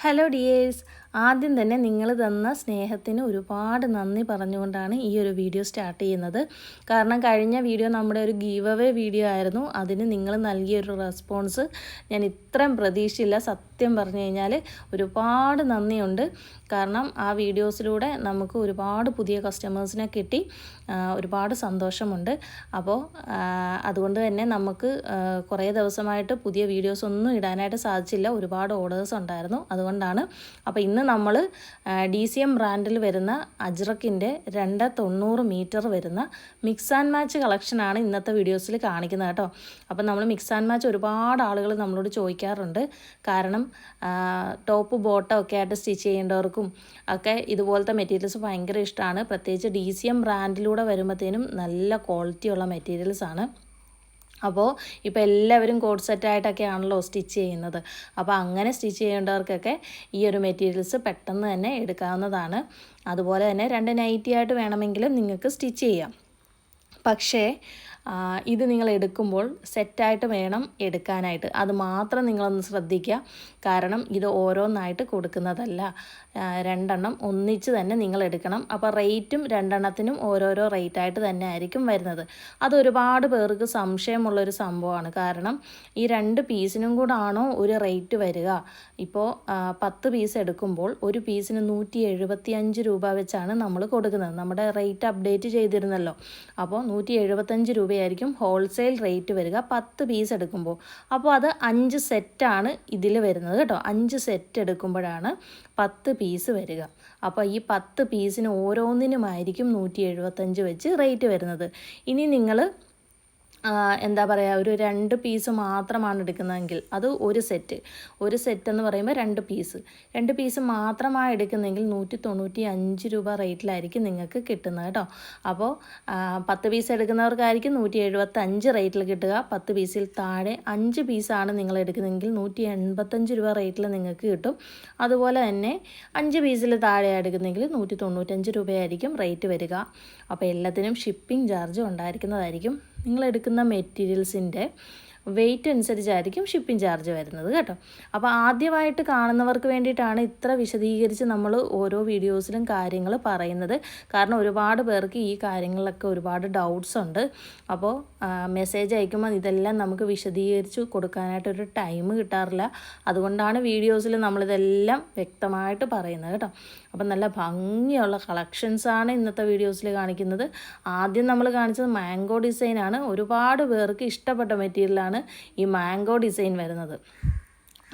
Hello dears ആദ്യം തന്നെ നിങ്ങൾ തന്ന സ്നേഹത്തിന് ഒരുപാട് നന്ദി പറഞ്ഞുകൊണ്ടാണ് ഈ ഒരു വീഡിയോ സ്റ്റാർട്ട് ചെയ്യുന്നത്. കാരണം കഴിഞ്ഞ വീഡിയോ നമ്മുടെ ഒരു ഗീവ് അവേ വീഡിയോ ആയിരുന്നു. അതിന് നിങ്ങൾ നൽകിയ ഒരു റെസ്പോൺസ് ഞാൻ ഇത്രയും പ്രതീക്ഷയില്ല. സത്യം പറഞ്ഞു കഴിഞ്ഞാൽ ഒരുപാട് നന്ദിയുണ്ട്. കാരണം ആ വീഡിയോസിലൂടെ നമുക്ക് ഒരുപാട് പുതിയ കസ്റ്റമേഴ്സിനെ കിട്ടി ഒരുപാട് സന്തോഷമുണ്ട്. അപ്പോൾ അതുകൊണ്ട് തന്നെ നമുക്ക് കുറേ ദിവസമായിട്ട് പുതിയ വീഡിയോസ് ഒന്നും ഇടാനായിട്ട് സാധിച്ചില്ല. ഒരുപാട് ഓർഡേഴ്സ് ഉണ്ടായിരുന്നു. അതുകൊണ്ടാണ്. അപ്പോൾ ഇന്ന് നമ്മൾ ഡി സി എം ബ്രാൻഡിൽ വരുന്ന അജ്രക്കിന്റെ രണ്ട് തൊണ്ണൂറ് മീറ്റർ വരുന്ന മിക്സ് ആൻഡ് മാച്ച് കളക്ഷനാണ് ഇന്നത്തെ വീഡിയോസിൽ കാണിക്കുന്നത് കേട്ടോ. അപ്പം നമ്മൾ മിക്സ് ആൻഡ് മാച്ച് ഒരുപാട് ആളുകൾ നമ്മളോട് ചോദിക്കാറുണ്ട്. കാരണം ടോപ്പ് ബോട്ടം ഒക്കെ ആയിട്ട് സ്റ്റിച്ച് ചെയ്യേണ്ടവർക്കും ഒക്കെ ഇതുപോലത്തെ മെറ്റീരിയൽസ് ഭയങ്കര ഇഷ്ടമാണ്. പ്രത്യേകിച്ച് ഡി സി എം ബ്രാൻഡിലൂടെ വരുമ്പോഴത്തേനും നല്ല ക്വാളിറ്റിയുള്ള മെറ്റീരിയൽസാണ്. അപ്പോൾ ഇപ്പോൾ എല്ലാവരും കോഡ് സെറ്റായിട്ടൊക്കെ ആണല്ലോ സ്റ്റിച്ച് ചെയ്യുന്നത്. അപ്പോൾ അങ്ങനെ സ്റ്റിച്ച് ചെയ്യേണ്ടവർക്കൊക്കെ ഈ ഒരു മെറ്റീരിയൽസ് പെട്ടെന്ന് തന്നെ എടുക്കാവുന്നതാണ്. അതുപോലെ തന്നെ രണ്ട് നൈറ്റി ആയിട്ട് വേണമെങ്കിലും നിങ്ങൾക്ക് സ്റ്റിച്ച് ചെയ്യാം. പക്ഷേ ഇത് നിങ്ങൾ എടുക്കുമ്പോൾ സെറ്റായിട്ട് വേണം എടുക്കാനായിട്ട്. അത് മാത്രം നിങ്ങളൊന്ന് ശ്രദ്ധിക്കുക. കാരണം ഇത് ഓരോന്നായിട്ട് കൊടുക്കുന്നതല്ല. രണ്ടെണ്ണം ഒന്നിച്ച് തന്നെ നിങ്ങൾ എടുക്കണം. അപ്പോൾ റേറ്റും രണ്ടെണ്ണത്തിനും ഓരോരോ റേറ്റായിട്ട് തന്നെ ആയിരിക്കും വരുന്നത്. അത് ഒരുപാട് പേർക്ക് സംശയമുള്ളൊരു സംഭവമാണ്. കാരണം ഈ രണ്ട് പീസിനും കൂടാണോ ഒരു റേറ്റ് വരിക? ഇപ്പോൾ പത്ത് പീസ് എടുക്കുമ്പോൾ ഒരു പീസിന് നൂറ്റി എഴുപത്തി അഞ്ച് രൂപ വെച്ചാണ് നമ്മൾ കൊടുക്കുന്നത്. നമ്മുടെ റേറ്റ് അപ്ഡേറ്റ് ചെയ്തിരുന്നല്ലോ. അപ്പോൾ നൂറ്റി എഴുപത്തഞ്ച് രൂപയായിരിക്കും ഹോൾസെയിൽ റേറ്റ് വരിക. പത്ത് പീസ് എടുക്കുമ്പോൾ. അപ്പോൾ അത് അഞ്ച് സെറ്റാണ് ഇതിൽ വരുന്നത് കേട്ടോ. അഞ്ച് സെറ്റ് എടുക്കുമ്പോഴാണ് പത്ത് പീസ് വരിക. അപ്പോൾ ഈ പത്ത് പീസിന് ഓരോന്നിനുമായിരിക്കും നൂറ്റി എഴുപത്തഞ്ച് വെച്ച് റേറ്റ് വരുന്നത്. ഇനി നിങ്ങൾ എന്താ പറയുക ഒരു രണ്ട് പീസ് മാത്രമാണ് എടുക്കുന്നതെങ്കിൽ അത് ഒരു സെറ്റ് ഒരു സെറ്റ് എന്ന് പറയുമ്പോൾ രണ്ട് പീസ് രണ്ട് പീസ് മാത്രമാണ് എടുക്കുന്നതെങ്കിൽ നൂറ്റി തൊണ്ണൂറ്റി അഞ്ച് രൂപ റേറ്റിലായിരിക്കും നിങ്ങൾക്ക് കിട്ടുന്നത് കേട്ടോ. അപ്പോൾ പത്ത് പീസ് എടുക്കുന്നവർക്കായിരിക്കും നൂറ്റി എഴുപത്തഞ്ച് റേറ്റിൽ കിട്ടുക. പത്ത് പീസിൽ താഴെ അഞ്ച് പീസാണ് നിങ്ങൾ എടുക്കുന്നതെങ്കിൽ നൂറ്റി എൺപത്തഞ്ച് രൂപ റേറ്റിൽ നിങ്ങൾക്ക് കിട്ടും. അതുപോലെ തന്നെ അഞ്ച് പീസിൽ താഴെ എടുക്കുന്നെങ്കിൽ നൂറ്റി തൊണ്ണൂറ്റഞ്ച് രൂപയായിരിക്കും റേറ്റ് വരിക. അപ്പോൾ എല്ലാത്തിനും ഷിപ്പിംഗ് ചാർജ് ഉണ്ടായിരിക്കുന്നതായിരിക്കും. നിങ്ങൾ എടുക്കുന്ന മെറ്റീരിയൽസിന്റെ വെയിറ്റ് അനുസരിച്ചായിരിക്കും ഷിപ്പിംഗ് ചാർജ് വരുന്നത് കേട്ടോ. അപ്പോൾ ആദ്യമായിട്ട് കാണുന്നവർക്ക് വേണ്ടിയിട്ടാണ് ഇത്ര വിശദീകരിച്ച് നമ്മൾ ഓരോ വീഡിയോസിലും കാര്യങ്ങൾ പറയുന്നത്. കാരണം ഒരുപാട് പേർക്ക് ഈ കാര്യങ്ങളിലൊക്കെ ഒരുപാട് ഡൗട്ട്സ് ഉണ്ട്. അപ്പോൾ മെസ്സേജ് അയക്കുമ്പോൾ ഇതെല്ലാം നമുക്ക് വിശദീകരിച്ച് കൊടുക്കാനായിട്ടൊരു ടൈം കിട്ടാറില്ല. അതുകൊണ്ടാണ് വീഡിയോസിൽ നമ്മളിതെല്ലാം വ്യക്തമായിട്ട് പറയുന്നത് കേട്ടോ. അപ്പം നല്ല ഭംഗിയുള്ള കളക്ഷൻസാണ് ഇന്നത്തെ വീഡിയോസിൽ കാണിക്കുന്നത്. ആദ്യം നമ്മൾ കാണിച്ചത് മാംഗോ ഡിസൈനാണ്. ഒരുപാട് പേർക്ക് ഇഷ്ടപ്പെട്ട മെറ്റീരിയലാണ് ഈ മാംഗോ ഡിസൈൻ വരുന്നത്.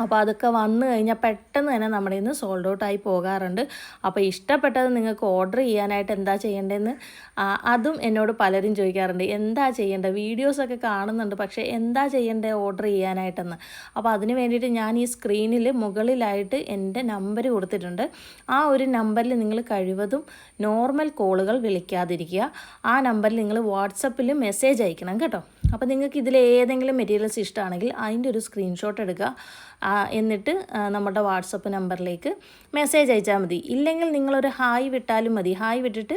അപ്പോൾ അതൊക്കെ വന്നു കഴിഞ്ഞാൽ പെട്ടെന്ന് തന്നെ നമ്മുടെ ഇന്ന് സോൾഡ് ഔട്ട് ആയി പോകാറുണ്ട്. അപ്പോൾ ഇഷ്ടപ്പെട്ടത് നിങ്ങൾക്ക് ഓർഡർ ചെയ്യാനായിട്ട് എന്താ ചെയ്യേണ്ടതെന്ന് അതും എന്നോട് പലരും ചോദിക്കാറുണ്ട്. എന്താ ചെയ്യേണ്ടത്? വീഡിയോസൊക്കെ കാണുന്നുണ്ട് പക്ഷേ എന്താ ചെയ്യേണ്ടത് ഓർഡർ ചെയ്യാനായിട്ടെന്ന്. അപ്പോൾ അതിന് വേണ്ടിയിട്ട് ഞാൻ ഈ സ്ക്രീനിൽ മുകളിലായിട്ട് എന്റെ നമ്പർ കൊടുത്തിട്ടുണ്ട്. ആ ഒരു നമ്പറിൽ നിങ്ങൾ കഴിവതും നോർമൽ കോളുകൾ വിളിക്കാതിരിക്കുക. ആ നമ്പറിൽ നിങ്ങൾ വാട്സപ്പിൽ മെസ്സേജ് അയക്കണം കേട്ടോ. അപ്പോൾ നിങ്ങൾക്ക് ഇതിൽ ഏതെങ്കിലും മെറ്റീരിയൽസ് ഇഷ്ടമാണെങ്കിൽ അതിന്റെ ഒരു സ്ക്രീൻഷോട്ട് എടുക്കുക. എന്നിട്ട് നമ്മുടെ വാട്സപ്പ് നമ്പറിലേക്ക് മെസ്സേജ് അയച്ചാൽ മതി. ഇല്ലെങ്കിൽ നിങ്ങളൊരു ഹായ് വിട്ടാലും മതി. ഹായ് വിട്ടിട്ട്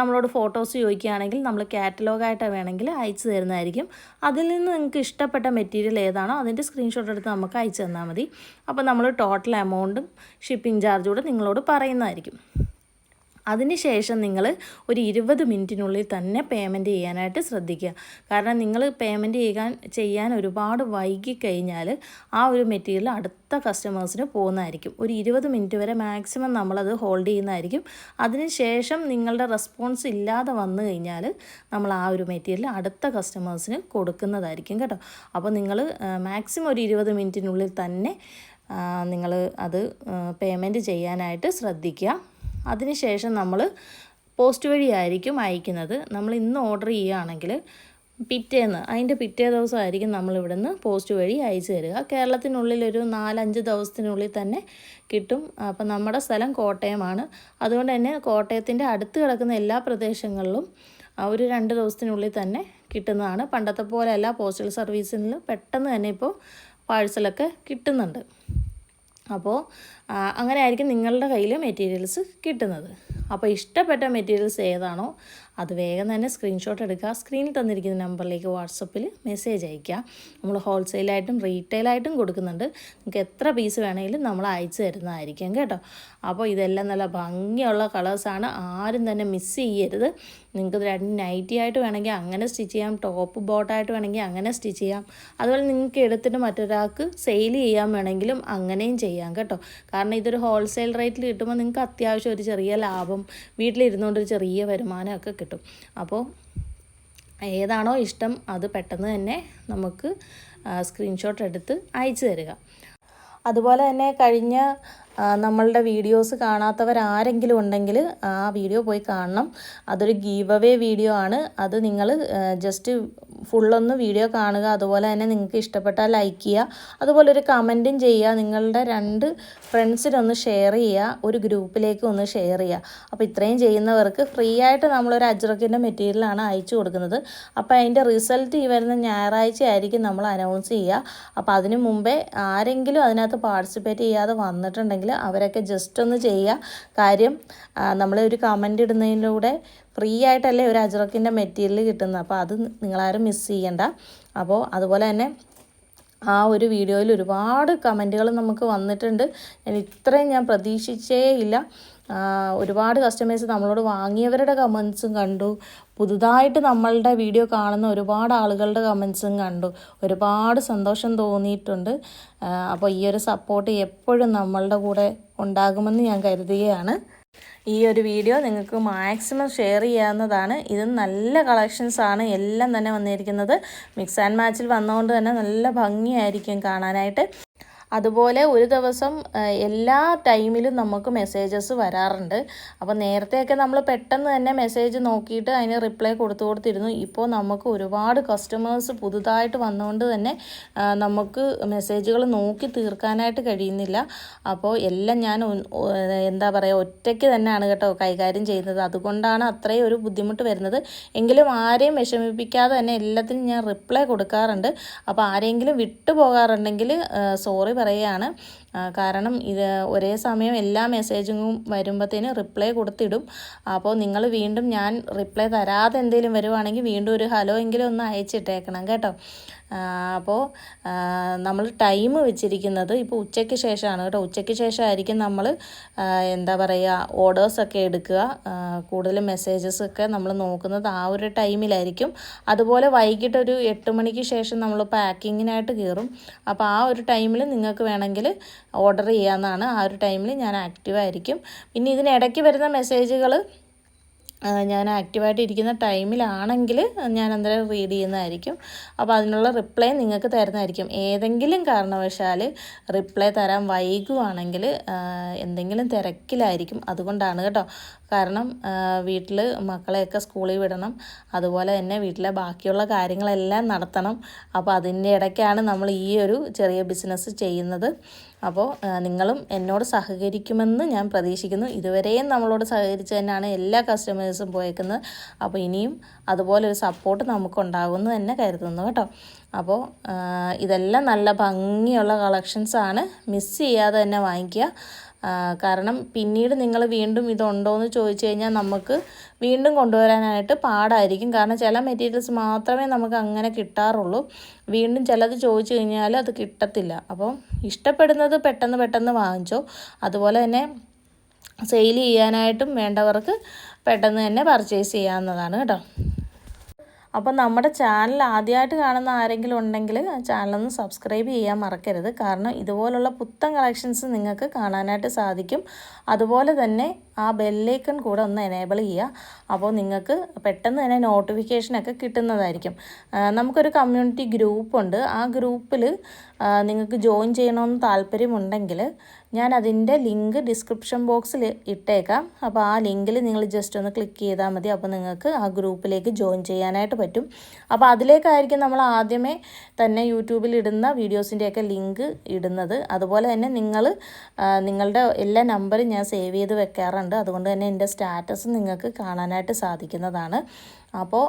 നമ്മളോട് ഫോട്ടോസ് ചോദിക്കുകയാണെങ്കിൽ നമ്മൾ കാറ്റലോഗായിട്ട് വേണമെങ്കിൽ അയച്ചു തരുന്നതായിരിക്കും. അതിൽ നിന്ന് നിങ്ങൾക്ക് ഇഷ്ടപ്പെട്ട മെറ്റീരിയൽ ഏതാണോ അതിന്റെ സ്ക്രീൻഷോട്ട് എടുത്ത് നമുക്ക് അയച്ചു തന്നാൽ മതി. അപ്പോൾ നമ്മൾ ടോട്ടൽ എമൗണ്ടും ഷിപ്പിംഗ് ചാർജ് കൂടെ നിങ്ങളോട് പറയുന്നതായിരിക്കും. അതിനുശേഷം നിങ്ങൾ ഒരു ഇരുപത് മിനിറ്റിനുള്ളിൽ തന്നെ പേയ്മെന്റ് ചെയ്യാനായിട്ട് ശ്രദ്ധിക്കുക. കാരണം നിങ്ങൾ പേയ്മെന്റ് ചെയ്യാൻ ചെയ്യാൻ ഒരുപാട് വൈകി കഴിഞ്ഞാൽ ആ ഒരു മെറ്റീരിയൽ അടുത്ത കസ്റ്റമേഴ്സിന് പോകുന്നതായിരിക്കും. ഒരു ഇരുപത് മിനിറ്റ് വരെ മാക്സിമം നമ്മളത് ഹോൾഡ് ചെയ്യുന്നതായിരിക്കും. അതിനുശേഷം നിങ്ങളുടെ റെസ്പോൺസ് ഇല്ലാതെ വന്നു കഴിഞ്ഞാൽ നമ്മൾ ആ ഒരു മെറ്റീരിയൽ അടുത്ത കസ്റ്റമേഴ്സിന് കൊടുക്കുന്നതായിരിക്കും കേട്ടോ. അപ്പോൾ നിങ്ങൾ മാക്സിമം ഒരു ഇരുപത് മിനിറ്റിനുള്ളിൽ തന്നെ നിങ്ങൾ അത് പേയ്മെന്റ് ചെയ്യാനായിട്ട് ശ്രദ്ധിക്കുക. അതിനുശേഷം നമ്മൾ പോസ്റ്റ് വഴിയായിരിക്കും അയക്കുന്നത്. നമ്മൾ ഇന്ന് ഓർഡർ ചെയ്യുകയാണെങ്കിൽ പിറ്റേന്ന് അതിന്റെ പിറ്റേ ദിവസമായിരിക്കും നമ്മൾ ഇവിടുന്ന് പോസ്റ്റ് വഴി അയച്ചു തരിക. കേരളത്തിനുള്ളിൽ ഒരു നാലഞ്ച് ദിവസത്തിനുള്ളിൽ തന്നെ കിട്ടും. അപ്പം നമ്മുടെ സ്ഥലം കോട്ടയമാണ്. അതുകൊണ്ട് തന്നെ കോട്ടയത്തിന്റെ അടുത്ത് കിടക്കുന്ന എല്ലാ പ്രദേശങ്ങളിലും ഒരു രണ്ട് ദിവസത്തിനുള്ളിൽ തന്നെ കിട്ടുന്നതാണ്. പണ്ടത്തെ പോലെ പോലെയല്ല പോസ്റ്റൽ സർവീസിൽ പെട്ടെന്ന് തന്നെ ഇപ്പോൾ പാഴ്സലൊക്കെ കിട്ടുന്നുണ്ട്. അപ്പോൾ അങ്ങനെ ആയിരിക്കും നിങ്ങളുടെ കയ്യിൽ മെറ്റീരിയൽസ് കിട്ടുന്നത്. അപ്പോൾ ഇഷ്ടപ്പെട്ട മെറ്റീരിയൽസ് ഏതാണോ അത് വേഗം തന്നെ സ്ക്രീൻഷോട്ട് എടുക്കുക. സ്ക്രീനിൽ തന്നിരിക്കുന്ന നമ്പറിലേക്ക് വാട്സപ്പിൽ മെസ്സേജ് അയയ്ക്കുക. നമ്മൾ ഹോൾസെയിലായിട്ടും റീറ്റെയിലായിട്ടും കൊടുക്കുന്നുണ്ട്. നിങ്ങൾക്ക് എത്ര പീസ് വേണമെങ്കിലും നമ്മൾ അയച്ചു തരുന്നതായിരിക്കും കേട്ടോ. അപ്പോൾ ഇതെല്ലാം നല്ല ഭംഗിയുള്ള കളേഴ്സാണ് ആരും തന്നെ മിസ് ചെയ്യരുത്. നിങ്ങൾക്ക് രണ്ട് നൈറ്റി ആയിട്ട് വേണമെങ്കിൽ അങ്ങനെ സ്റ്റിച്ച് ചെയ്യാം. ടോപ്പ് ബോട്ടായിട്ട് വേണമെങ്കിൽ അങ്ങനെ സ്റ്റിച്ച് ചെയ്യാം. അതുപോലെ നിങ്ങൾക്ക് എടുത്തിട്ട് മറ്റൊരാൾക്ക് സെയിൽ ചെയ്യാൻ വേണമെങ്കിലും അങ്ങനെയും ചെയ്യാം കേട്ടോ. കാരണം ഇതൊരു ഹോൾസെയിൽ റേറ്റിൽ കിട്ടുമ്പോൾ നിങ്ങൾക്ക് അത്യാവശ്യം ഒരു ചെറിയ ലാഭം വീട്ടിലിരുന്നുകൊണ്ട് ഒരു ചെറിയ വരുമാനമൊക്കെ കിട്ടും. അപ്പോൾ ഏതാണോ ഇഷ്ടം അത് പെട്ടെന്ന് തന്നെ നമുക്ക് സ്ക്രീൻഷോട്ട് എടുത്ത് അയച്ചു തരിക. അതുപോലെ തന്നെ കഴിഞ്ഞ നമ്മളുടെ വീഡിയോസ് കാണാത്തവർ ആരെങ്കിലും ഉണ്ടെങ്കിൽ ആ വീഡിയോ പോയി കാണണം. അതൊരു ഗീവ് അവേ വീഡിയോ ആണ്. അത് നിങ്ങൾ ജസ്റ്റ് ഫുള്ളൊന്ന് വീഡിയോ കാണുക. അതുപോലെ തന്നെ നിങ്ങൾക്ക് ഇഷ്ടപ്പെട്ടാൽ ലൈക്ക് ചെയ്യുക. അതുപോലെ ഒരു കമന്റും ചെയ്യുക. നിങ്ങളുടെ രണ്ട് ഫ്രണ്ട്സിനൊന്ന് ഷെയർ ചെയ്യുക. ഒരു ഗ്രൂപ്പിലേക്ക് ഒന്ന് ഷെയർ ചെയ്യുക. അപ്പോൾ ഇത്രയും ചെയ്യുന്നവർക്ക് ഫ്രീ ആയിട്ട് നമ്മളൊരു അജ്രക്കിന്റെ മെറ്റീരിയലാണ് അയച്ചു കൊടുക്കുന്നത്. അപ്പോൾ അതിന്റെ റിസൾട്ട് ഈ വരുന്ന ഞായറാഴ്ച ആയിരിക്കും നമ്മൾ അനൗൺസ് ചെയ്യുക. അപ്പോൾ അതിനു മുമ്പേ ആരെങ്കിലും അതിനകത്ത് പാർട്ടിസിപ്പേറ്റ് ചെയ്യാതെ വന്നിട്ടുണ്ടെങ്കിൽ അവരൊക്കെ ജസ്റ്റ് ഒന്ന് ചെയ്യുക. കാര്യം നമ്മൾ ഒരു കമന്റ് ഇടുന്നതിലൂടെ ഫ്രീ ആയിട്ടല്ലേ ഒരു അജ്രക്കിന്റെ മെറ്റീരിയൽ കിട്ടുന്നത്. അപ്പോൾ അത് നിങ്ങളാരും മിസ് ചെയ്യണ്ട. അപ്പോൾ അതുപോലെ തന്നെ ആ ഒരു വീഡിയോയിൽ ഒരുപാട് കമന്റുകൾ നമുക്ക് വന്നിട്ടുണ്ട്. ഞാൻ ഇത്രയും ഞാൻ പ്രതീക്ഷിച്ചേ ഇല്ല. ഒരുപാട് കസ്റ്റമേഴ്സ് നമ്മളോട് വാങ്ങിയവരുടെ കമൻസും കണ്ടു. പുതുതായിട്ട് നമ്മളുടെ വീഡിയോ കാണുന്ന ഒരുപാട് ആളുകളുടെ കമൻസും കണ്ടു. ഒരുപാട് സന്തോഷം തോന്നിയിട്ടുണ്ട്. അപ്പോൾ ഈ ഒരു സപ്പോർട്ട് എപ്പോഴും നമ്മളുടെ കൂടെ ഉണ്ടാകുമെന്ന് ഞാൻ കരുതുകയാണ്. ഈ ഒരു വീഡിയോ നിങ്ങൾക്ക് മാക്സിമം ഷെയർ ചെയ്യാവുന്നതാണ്. ഇത് നല്ല കളക്ഷൻസാണ് എല്ലാം തന്നെ വന്നിരിക്കുന്നത്. മിക്സ് ആൻഡ് മാച്ചിൽ വന്നതുകൊണ്ട് തന്നെ നല്ല ഭംഗിയായിരിക്കും കാണാനായിട്ട്. അതുപോലെ ഒരു ദിവസം എല്ലാ ടൈമിലും നമുക്ക് മെസ്സേജസ് വരാറുണ്ട്. അപ്പോൾ നേരത്തെയൊക്കെ നമ്മൾ പെട്ടെന്ന് തന്നെ മെസ്സേജ് നോക്കിയിട്ട് അതിന് റിപ്ലൈ കൊടുത്തു കൊടുത്തിരുന്നു. ഇപ്പോൾ നമുക്ക് ഒരുപാട് കസ്റ്റമേഴ്സ് പുതുതായിട്ട് വന്നുകൊണ്ട് തന്നെ നമുക്ക് മെസ്സേജുകൾ നോക്കി തീർക്കാനായിട്ട് കഴിയുന്നില്ല. അപ്പോൾ എല്ലാം ഞാൻ എന്താ പറയുക ഒറ്റയ്ക്ക് തന്നെയാണ് കേട്ടോ കൈകാര്യം ചെയ്യുന്നത്. അതുകൊണ്ടാണ് അത്രയും ഒരു ബുദ്ധിമുട്ട് വരുന്നത്. എങ്കിലും ആരെയും വിഷമിപ്പിക്കാതെ തന്നെ എല്ലാത്തിനും ഞാൻ റിപ്ലൈ കൊടുക്കാറുണ്ട്. അപ്പോൾ ആരെങ്കിലും വിട്ടു പോകാറുണ്ടെങ്കിൽ സോറി പറയുകയാണ്. കാരണം ഇത് ഒരേ സമയം എല്ലാ മെസ്സേജും വരുമ്പോഴത്തേന് റിപ്ലൈ കൊടുത്തിടും. അപ്പോൾ നിങ്ങൾ വീണ്ടും ഞാൻ റിപ്ലൈ തരാതെ എന്തെങ്കിലും വരുവാണെങ്കിൽ വീണ്ടും ഒരു ഹലോ എങ്കിലും ഒന്ന് അയച്ചിട്ടേക്കണം കേട്ടോ. അപ്പോൾ നമ്മൾ ടൈം വെച്ചിരിക്കുന്നത് ഇപ്പോൾ ഉച്ചയ്ക്ക് ശേഷമാണ് കേട്ടോ. ഉച്ചയ്ക്ക് ശേഷമായിരിക്കും നമ്മൾ എന്താ പറയുക ഓർഡേഴ്സൊക്കെ എടുക്കുക. കൂടുതൽ മെസ്സേജസ് ഒക്കെ നമ്മൾ നോക്കുന്നത് ആ ഒരു ടൈമിലായിരിക്കും. അതുപോലെ വൈകിട്ട് ഒരു എട്ട് മണിക്ക് ശേഷം നമ്മൾ പാക്കിങ്ങിനായിട്ട് കയറും. അപ്പോൾ ആ ഒരു ടൈമിൽ നിങ്ങൾക്ക് വേണമെങ്കിൽ ഓർഡർ ചെയ്യാമെന്നാണ് ആ ഒരു ടൈമിൽ ഞാൻ ആക്റ്റീവായിരിക്കും പിന്നെ ഇതിനിടയ്ക്ക് വരുന്ന മെസ്സേജുകൾ ഞാൻ ആക്റ്റീവായിട്ട് ഇരിക്കുന്ന ടൈമിലാണെങ്കിൽ ഞാൻ അന്നേരം റീഡ് ചെയ്യുന്നതായിരിക്കും. അപ്പോൾ അതിനുള്ള റിപ്ലൈ നിങ്ങൾക്ക് തരുന്നതായിരിക്കും. ഏതെങ്കിലും കാരണവശാൽ റിപ്ലൈ തരാൻ വൈകുവാണെങ്കിൽ എന്തെങ്കിലും തിരക്കിലായിരിക്കും. അതുകൊണ്ടാണ് കേട്ടോ. കാരണം വീട്ടിൽ മക്കളെയൊക്കെ സ്കൂളിൽ വിടണം. അതുപോലെ തന്നെ വീട്ടിലെ ബാക്കിയുള്ള കാര്യങ്ങളെല്ലാം നടത്തണം. അപ്പോൾ അതിന്റെ ഇടയ്ക്കാണ് നമ്മൾ ഈ ഒരു ചെറിയ ബിസിനസ് ചെയ്യുന്നത്. അപ്പോൾ നിങ്ങളും എന്നോട് സഹകരിക്കുമെന്ന് ഞാൻ പ്രതീക്ഷിക്കുന്നു. ഇതുവരെയും നമ്മളോട് സഹകരിച്ച് തന്നെയാണ് എല്ലാ കസ്റ്റമേഴ്സും പോയേക്കുന്നത്. അപ്പോൾ ഇനിയും അതുപോലെ ഒരു സപ്പോർട്ട് നമുക്കുണ്ടാകുമെന്ന് തന്നെ കരുതുന്നു കേട്ടോ. അപ്പോൾ ഇതെല്ലാം നല്ല ഭംഗിയുള്ള കളക്ഷൻസാണ് മിസ് ചെയ്യാതെ തന്നെ വാങ്ങിക്കുക. കാരണം പിന്നീട് നിങ്ങൾ വീണ്ടും ഇതുണ്ടോ എന്ന് ചോദിച്ചു കഴിഞ്ഞാൽ നമുക്ക് വീണ്ടും കൊണ്ടുവരാനായിട്ട് പാടായിരിക്കും. കാരണം ചില മെറ്റീരിയൽസ് മാത്രമേ നമുക്ക് അങ്ങനെ കിട്ടാറുള്ളൂ. വീണ്ടും ചിലത് ചോദിച്ചു കഴിഞ്ഞാൽ അത് കിട്ടത്തില്ല. അപ്പോൾ ഇഷ്ടപ്പെടുന്നത് പെട്ടെന്ന് പെട്ടെന്ന് വാങ്ങിച്ചോ. അതുപോലെ തന്നെ സെയിൽ ചെയ്യാനായിട്ടും വേണ്ടവർക്ക് പെട്ടെന്ന് തന്നെ പർച്ചേസ് ചെയ്യാവുന്നതാണ് കേട്ടോ. അപ്പോൾ നമ്മുടെ ചാനൽ ആദ്യമായിട്ട് കാണുന്ന ആരെങ്കിലും ഉണ്ടെങ്കിൽ ചാനലൊന്ന് സബ്സ്ക്രൈബ് ചെയ്യാൻ മറക്കരുത്. കാരണം ഇതുപോലുള്ള പുത്തൻ കളക്ഷൻസ് നിങ്ങൾക്ക് കാണാനായിട്ട് സാധിക്കും. അതുപോലെ തന്നെ ആ ബെല്ലേക്കൺ കൂടെ ഒന്ന് എനേബിൾ ചെയ്യുക. അപ്പോൾ നിങ്ങൾക്ക് പെട്ടെന്ന് തന്നെ നോട്ടിഫിക്കേഷനൊക്കെ കിട്ടുന്നതായിരിക്കും. നമുക്കൊരു കമ്മ്യൂണിറ്റി ഗ്രൂപ്പുണ്ട് ആ ഗ്രൂപ്പിൽ നിങ്ങൾക്ക് ജോയിൻ ചെയ്യണമെന്ന് താല്പര്യമുണ്ടെങ്കിൽ ഞാൻ അതിന്റെ ലിങ്ക് ഡിസ്ക്രിപ്ഷൻ ബോക്സിൽ ഇട്ടേക്കാം. അപ്പോൾ ആ ലിങ്കിൽ നിങ്ങൾ ജസ്റ്റ് ഒന്ന് ക്ലിക്ക് ചെയ്താൽ മതി. അപ്പോൾ നിങ്ങൾക്ക് ആ ഗ്രൂപ്പിലേക്ക് ജോയിൻ ചെയ്യാനായിട്ട് പറ്റും. അപ്പോൾ അതിലേക്കായിരിക്കും നമ്മൾ ആദ്യമേ തന്നെ യൂട്യൂബിൽ ഇടുന്ന വീഡിയോസിന്റെയൊക്കെ ലിങ്ക് ഇടുന്നത്. അതുപോലെ തന്നെ നിങ്ങൾ നിങ്ങളുടെ എല്ലാ നമ്പറും ഞാൻ സേവ് ചെയ്ത് വെക്കാറുണ്ട്. ചെയ്യുന്നുണ്ട് അതുകൊണ്ട് തന്നെ എന്റെ സ്റ്റാറ്റസ് നിങ്ങൾക്ക് കാണാനായിട്ട് സാധിക്കുന്നതാണ്. അപ്പോൾ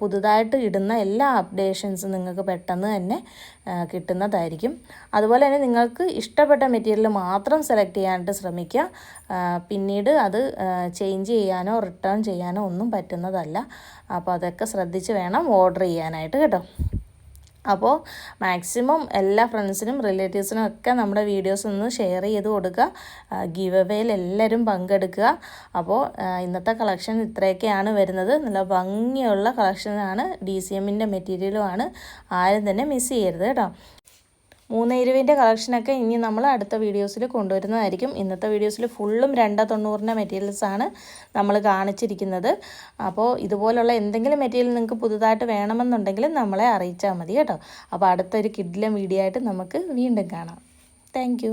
പുതുതായിട്ട് ഇടുന്ന എല്ലാ അപ്ഡേഷൻസും നിങ്ങൾക്ക് പെട്ടെന്ന് തന്നെ കിട്ടുന്നതായിരിക്കും. അതുപോലെ തന്നെ നിങ്ങൾക്ക് ഇഷ്ടപ്പെട്ട മെറ്റീരിയൽ മാത്രം സെലക്ട് ചെയ്യാനായിട്ട് ശ്രമിക്കുക. പിന്നീട് അത് ചേഞ്ച് ചെയ്യാനോ റിട്ടേൺ ചെയ്യാനോ ഒന്നും പറ്റുന്നതല്ല. അപ്പോൾ അതൊക്കെ ശ്രദ്ധിച്ച് വേണം ഓർഡർ ചെയ്യാനായിട്ട് കേട്ടോ. അപ്പോൾ മാക്സിമം എല്ലാ ഫ്രണ്ട്സിനും റിലേറ്റീവ്സിനും ഒക്കെ നമ്മുടെ വീഡിയോസ് ഒന്ന് ഷെയർ ചെയ്ത് കൊടുക്കുക. ഗീവ് അവേയിൽ എല്ലാവരും പങ്കെടുക്കുക. അപ്പോൾ ഇന്നത്തെ കളക്ഷൻ ഇത്രയൊക്കെയാണ് വരുന്നത്. നല്ല ഭംഗിയുള്ള കളക്ഷനാണ്. ഡി സി എമ്മിന്റെ മെറ്റീരിയലുമാണ് ആരും തന്നെ മിസ് ചെയ്യരുത് കേട്ടോ. മൂന്ന് ഇരുവിന്റെ കളക്ഷനൊക്കെ ഇനി നമ്മൾ അടുത്ത വീഡിയോസിൽ കൊണ്ടുവരുന്നതായിരിക്കും. ഇന്നത്തെ വീഡിയോസിൽ ഫുള്ളും രണ്ട് തൊണ്ണൂറിന്റെ മെറ്റീരിയൽസാണ് നമ്മൾ കാണിച്ചിരിക്കുന്നത്. അപ്പോൾ ഇതുപോലുള്ള എന്തെങ്കിലും മെറ്റീരിയൽ നിങ്ങൾക്ക് പുതുതായിട്ട് വേണമെന്നുണ്ടെങ്കിൽ നമ്മളെ അറിയിച്ചാൽ മതി കേട്ടോ. അപ്പോൾ അടുത്തൊരു കിഡിലും വീഡിയോ ആയിട്ട് നമുക്ക് വീണ്ടും കാണാം. താങ്ക്